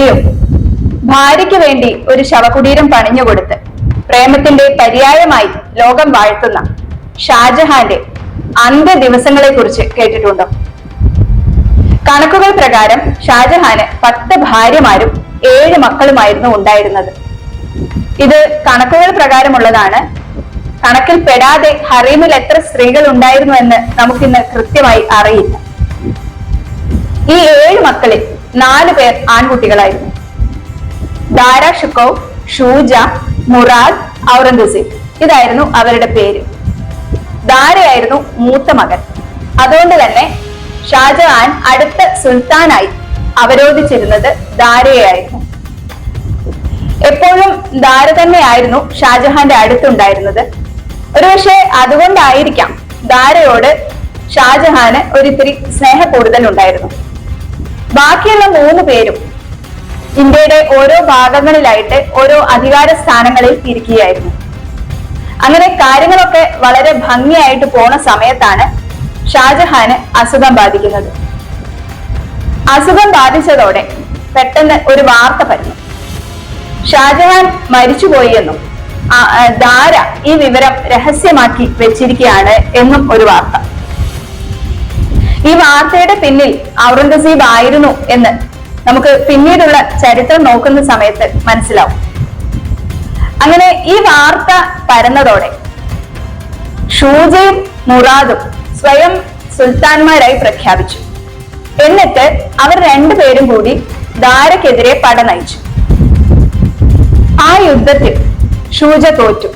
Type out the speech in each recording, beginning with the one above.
ഹരിയും ഭാര്യയ്ക്ക് വേണ്ടി ഒരു ശവകുടീരം പണിഞ്ഞുകൊടുത്ത് പ്രേമത്തിന്റെ പര്യായമായി ലോകം വാഴ്ത്തുന്ന ഷാജഹാന്റെ അന്ത്യ ദിവസങ്ങളെ കുറിച്ച് കേട്ടിട്ടുണ്ടോ. കണക്കുകൾ പ്രകാരം ഷാജഹാന് പത്ത് ഭാര്യമാരും ഏഴ് മക്കളുമായിരുന്നു ഉണ്ടായിരുന്നത്. ഇത് കണക്കുകൾ പ്രകാരമുള്ളതാണ്. കണക്കിൽ പെടാതെ ഹറീമിൽ എത്ര സ്ത്രീകൾ ഉണ്ടായിരുന്നു എന്ന് നമുക്കിന്ന് കൃത്യമായി അറിയില്ല. ഈ ഏഴ് മക്കളിൽ നാല് പേർ ആൺകുട്ടികളായിരുന്നു. ദാര ഷുക്കോവ് ഷൂജ മുറാദ് ഔറംഗസീബ്. ഇതായിരുന്നു അവരുടെ പേര്. ദാരയായിരുന്നു മൂത്ത മകൻ. അതുകൊണ്ട് തന്നെ ഷാജഹാൻ അടുത്ത സുൽത്താനായി അവരോധിച്ചിരുന്നത് ദാരയായിരുന്നു. എപ്പോഴും ദാര തന്നെയായിരുന്നു ഷാജഹാന്റെ അടുത്തുണ്ടായിരുന്നത്. ഒരുപക്ഷെ അതുകൊണ്ടായിരിക്കാം ദാരയോട് ഷാജഹാന് ഒരിത്തിരി സ്നേഹ കൂടുതൽ ഉണ്ടായിരുന്നു ബാക്കിയുള്ള മൂന്ന് പേരും ഇന്ത്യയുടെ ഓരോ ഭാഗങ്ങളിലായിട്ട് ഓരോ അധികാര സ്ഥാനങ്ങളിൽ ഇരിക്കുകയായിരുന്നു. അങ്ങനെ കാര്യങ്ങളൊക്കെ വളരെ ഭംഗിയായിട്ട് പോണ സമയത്താണ് ഷാജഹാന് അസുഖം ബാധിക്കുന്നത്. അസുഖം ബാധിച്ചതോടെ പെട്ടെന്ന് ഒരു വാർത്ത പറഞ്ഞു ഷാജഹാൻ മരിച്ചുപോയി എന്നും ദാര ഈ വിവരം രഹസ്യമാക്കി വെച്ചിരിക്കുകയാണ് എന്നും ഒരു വാർത്ത. ഈ വാർത്തയുടെ പിന്നിൽ ഔറംഗസീബ് ആയിരുന്നു എന്ന് നമുക്ക് പിന്നീടുള്ള ചരിത്രം നോക്കുന്ന സമയത്ത് മനസ്സിലാവും. അങ്ങനെ ഈ വാർത്ത പരന്നതോടെ ഷൂജയും മുറാദും സ്വയം സുൽത്താൻമാരായി പ്രഖ്യാപിച്ചു. എന്നിട്ട് അവർ രണ്ടുപേരും കൂടി ദാരക്കെതിരെ പട നയിച്ചു. ആ യുദ്ധത്തിൽ ഷൂജ തോറ്റു.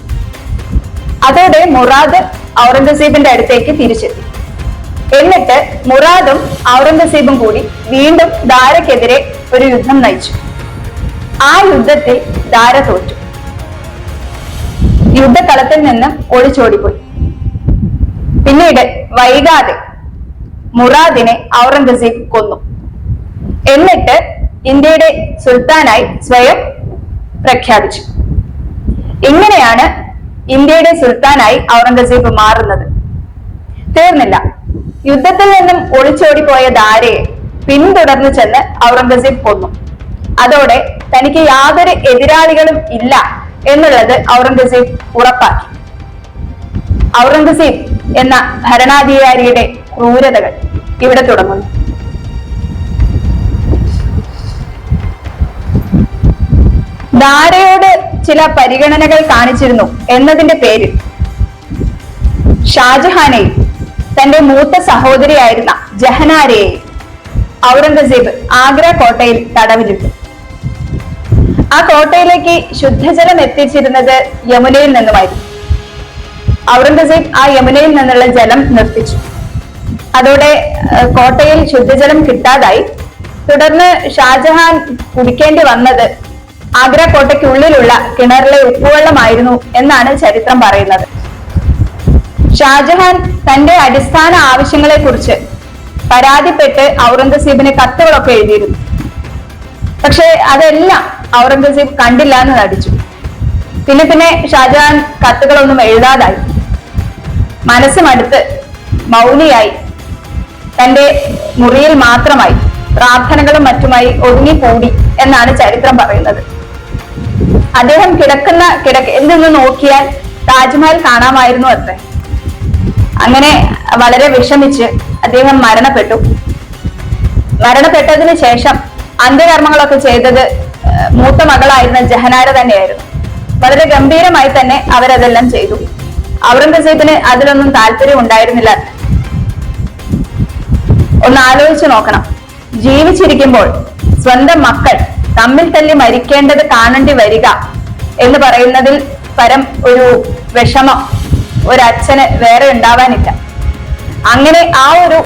അതോടെ മുറാദ് ഔറംഗസീബിന്റെ അടുത്തേക്ക് തിരിച്ചെത്തി. എന്നിട്ട് മുറാദും ഔറംഗസീബും കൂടി വീണ്ടും ദാരക്കെതിരെ ഒരു യുദ്ധം നയിച്ചു. ആ യുദ്ധത്തിൽ ദാര തോറ്റു. യുദ്ധകളത്തിൽ നിന്ന് ഒളിച്ചോടിപ്പോയി. പിന്നീട് വൈകാതെ മുറാദിനെ ഔറംഗസീബ് കൊന്നു. എന്നിട്ട് ഇന്ത്യയുടെ സുൽത്താനായി സ്വയം പ്രഖ്യാപിച്ചു. ഇങ്ങനെയാണ് ഇന്ത്യയുടെ സുൽത്താനായി ഔറംഗസീബ് മാറുന്നത്. തീർന്നില്ല. യുദ്ധത്തിൽ നിന്നും ഒളിച്ചോടിപ്പോയ ദാരയെ പിന്തുടർന്നു ചെന്ന് ഔറംഗസീബ് കൊന്നു. അതോടെ തനിക്ക് യാതൊരു എതിരാളികളും ഇല്ല എന്നുള്ളത് ഔറംഗസീബ് ഉറപ്പാക്കി. ഔറംഗസീബ് എന്ന ഭരണാധികാരിയുടെ ക്രൂരതകൾ ഇവിടെ തുടങ്ങുന്നു. ദാരയോട് ചില പരിഗണനകൾ കാണിച്ചിരുന്നു എന്നതിന്റെ പേരിൽ ഷാജഹാനെയും തന്റെ മൂത്ത സഹോദരിയായിരുന്ന ജഹനാരയെ ഔറംഗസേബ് ആഗ്ര കോട്ടയിൽ തടവിലിട്ടു. ആ കോട്ടയിലേക്ക് ശുദ്ധജലം എത്തിച്ചിരുന്നത് യമുനയിൽ നിന്നുമായിരുന്നു. ഔറംഗസേബ് ആ യമുനയിൽ നിന്നുള്ള ജലം നിർത്തിച്ചു. അതോടെ കോട്ടയിൽ ശുദ്ധജലം കിട്ടാതായി. തുടർന്ന് ഷാജഹാൻ കുടിക്കേണ്ടി വന്നത് ആഗ്ര കോട്ടയ്ക്കുള്ളിലുള്ള കിണറിലെ ഉപ്പുവെള്ളമായിരുന്നു എന്നാണ് ചരിത്രം പറയുന്നത്. ഷാജഹാൻ തന്റെ അടിസ്ഥാന ആവശ്യങ്ങളെ കുറിച്ച് പരാതിപ്പെട്ട് ഔറംഗസീബിന് കത്തുകളൊക്കെ എഴുതിയിരുന്നു. പക്ഷെ അതെല്ലാം ഔറംഗസീബ് കണ്ടില്ല എന്ന് നടിച്ചു. പിന്നെ പിന്നെ ഷാജഹാൻ കത്തുകളൊന്നും എഴുതാതായി. മനസ്സുമടുത്ത് മൗനിയായി. തന്റെ മുറിയിൽ മാത്രമായി പ്രാർത്ഥനകളും മറ്റുമായി ഒതുങ്ങിക്കൂടി എന്നാണ് ചരിത്രം പറയുന്നത്. അദ്ദേഹം കിടക്കുന്ന കിടക്ക് എന്തെന്ന് നോക്കിയാൽ താജ്മഹൽ കാണാമായിരുന്നു അത്രേ. അങ്ങനെ വളരെ വിഷമിച്ച് അദ്ദേഹം മരണപ്പെട്ടു. മരണപ്പെട്ടതിന് ശേഷം അന്ത്യകർമ്മങ്ങളൊക്കെ ചെയ്തത് മൂത്ത മകളായിരുന്ന ജഹനാര തന്നെയായിരുന്നു. വളരെ ഗംഭീരമായി തന്നെ അവരതെല്ലാം ചെയ്തു. ഔറംഗസേബിന് അതിലൊന്നും താല്പര്യം ഉണ്ടായിരുന്നില്ല. ഒന്ന് ആലോചിച്ചു നോക്കണം. ജീവിച്ചിരിക്കുമ്പോൾ സ്വന്തം മക്കൾ തമ്മിൽ തല്ലി മരിക്കേണ്ടത് കാണേണ്ടി വരിക എന്ന് പറയുന്നതിൽ പരം ഒരു വിഷമം ഒരച്ഛന് വേറെ ഉണ്ടാവാനില്ല. അങ്ങനെ ആ ഒരു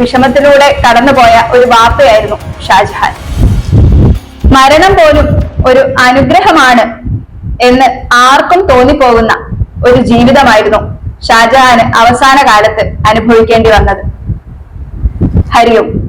വിഷമത്തിലൂടെ കടന്നുപോയ ഒരു വാപ്പയായിരുന്നു ഷാജഹാൻ. മരണം പോലും ഒരു അനുഗ്രഹമാണ് എന്ന് ആർക്കും തോന്നിപ്പോകുന്ന ഒരു ജീവിതമായിരുന്നു ഷാജഹാന് അവസാന കാലത്ത് അനുഭവിക്കേണ്ടി വന്നത്. ഹരിയും.